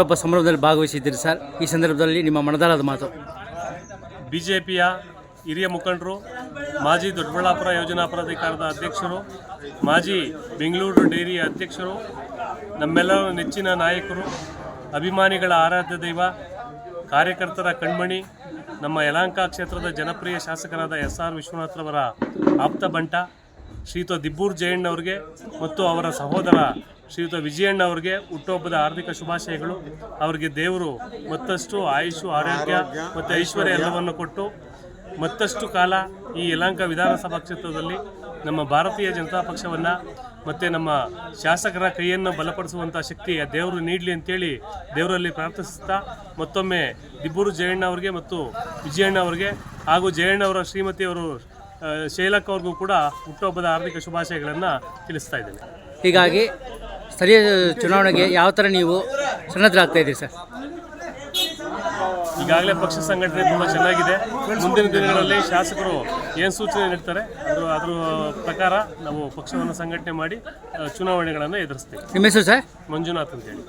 ಹುಟ್ಟುಹಬ್ಬ ಸಮಾರಂಭದಲ್ಲಿ ಭಾಗವಹಿಸಿದ್ದೀರಿ ಸರ್. ಈ ಸಂದರ್ಭದಲ್ಲಿ ನಿಮ್ಮ ಮನದಾಳದ ಮಾತು. ಬಿ ಜೆ ಪಿಯ ಹಿರಿಯ ಮುಖಂಡರು, ಮಾಜಿ ದೊಡ್ಡಬಳ್ಳಾಪುರ ಯೋಜನಾ ಪ್ರಾಧಿಕಾರದ ಅಧ್ಯಕ್ಷರು, ಮಾಜಿ ಬೆಂಗಳೂರು ಡೈರಿಯ ಅಧ್ಯಕ್ಷರು, ನಮ್ಮೆಲ್ಲರ ನೆಚ್ಚಿನ ನಾಯಕರು, ಅಭಿಮಾನಿಗಳ ಆರಾಧ್ಯ ದೈವ, ಕಾರ್ಯಕರ್ತರ ಕಣ್ಮಣಿ, ನಮ್ಮ ಯಲಹಂಕ ಕ್ಷೇತ್ರದ ಜನಪ್ರಿಯ ಶಾಸಕರಾದ ಎಸ್ ಆರ್ ವಿಶ್ವನಾಥ್ರವರ ಆಪ್ತ ಬಂಟ ಶ್ರೀಯುತ ದಿಬ್ಬೂರ್ ಜಯಣ್ಣ ಅವರಿಗೆ ಮತ್ತು ಅವರ ಸಹೋದರ ಶ್ರೀಯುತ ವಿಜಯಣ್ಣ ಅವರಿಗೆ ಹುಟ್ಟುಹಬ್ಬದ ಹಾರ್ದಿಕ ಶುಭಾಶಯಗಳು. ಅವರಿಗೆ ದೇವರು ಮತ್ತಷ್ಟು ಆಯುಷು, ಆರೋಗ್ಯ ಮತ್ತು ಐಶ್ವರ್ಯ ಎಲ್ಲವನ್ನು ಕೊಟ್ಟು ಮತ್ತಷ್ಟು ಕಾಲ ಈ ಯಲಹಂಕ ವಿಧಾನಸಭಾ ಕ್ಷೇತ್ರದಲ್ಲಿ ನಮ್ಮ ಭಾರತೀಯ ಜನತಾ ಪಕ್ಷವನ್ನು ಮತ್ತು ನಮ್ಮ ಶಾಸಕರ ಕೈಯನ್ನು ಬಲಪಡಿಸುವಂಥ ಶಕ್ತಿ ದೇವರು ನೀಡಲಿ ಅಂತೇಳಿ ದೇವರಲ್ಲಿ ಪ್ರಾರ್ಥಿಸುತ್ತಾ ಮತ್ತೊಮ್ಮೆ ದಿಬ್ಬೂರು ಜಯಣ್ಣ ಅವರಿಗೆ ಮತ್ತು ವಿಜಯಣ್ಣ ಅವರಿಗೆ ಹಾಗೂ ಜಯಣ್ಣ ಅವರ ಶ್ರೀಮತಿಯವರು ಶೈಲಕ್ ಅವ್ರಿಗೂ ಕೂಡ ಹುಟ್ಟುಹಬ್ಬದ ಹಾರ್ದಿಕ ಶುಭಾಶಯಗಳನ್ನು ತಿಳಿಸ್ತಾ ಇದ್ದೇನೆ. ಹೀಗಾಗಿ ಸ್ಥಳೀಯ ಚುನಾವಣೆಗೆ ಯಾವ ಥರ ನೀವು ಸನ್ನದ್ಧರಾಗ್ತಾ ಇದ್ದೀರಿ ಸರ್? ಈಗಾಗಲೇ ಪಕ್ಷ ಸಂಘಟನೆ ತುಂಬ ಚೆನ್ನಾಗಿದೆ. ಮುಂದಿನ ದಿನಗಳಲ್ಲಿ ಶಾಸಕರು ಏನು ಸೂಚನೆ ನೀಡ್ತಾರೆ ಅದು ಅದ್ರ ಪ್ರಕಾರ ನಾವು ಪಕ್ಷವನ್ನು ಸಂಘಟನೆ ಮಾಡಿ ಚುನಾವಣೆಗಳನ್ನು ಎದುರಿಸ್ತೀವಿ. ನಿಮ್ಮ ಹೆಸರು ಸರ್? ಮಂಜುನಾಥ್ ಅಂತೇಳಿ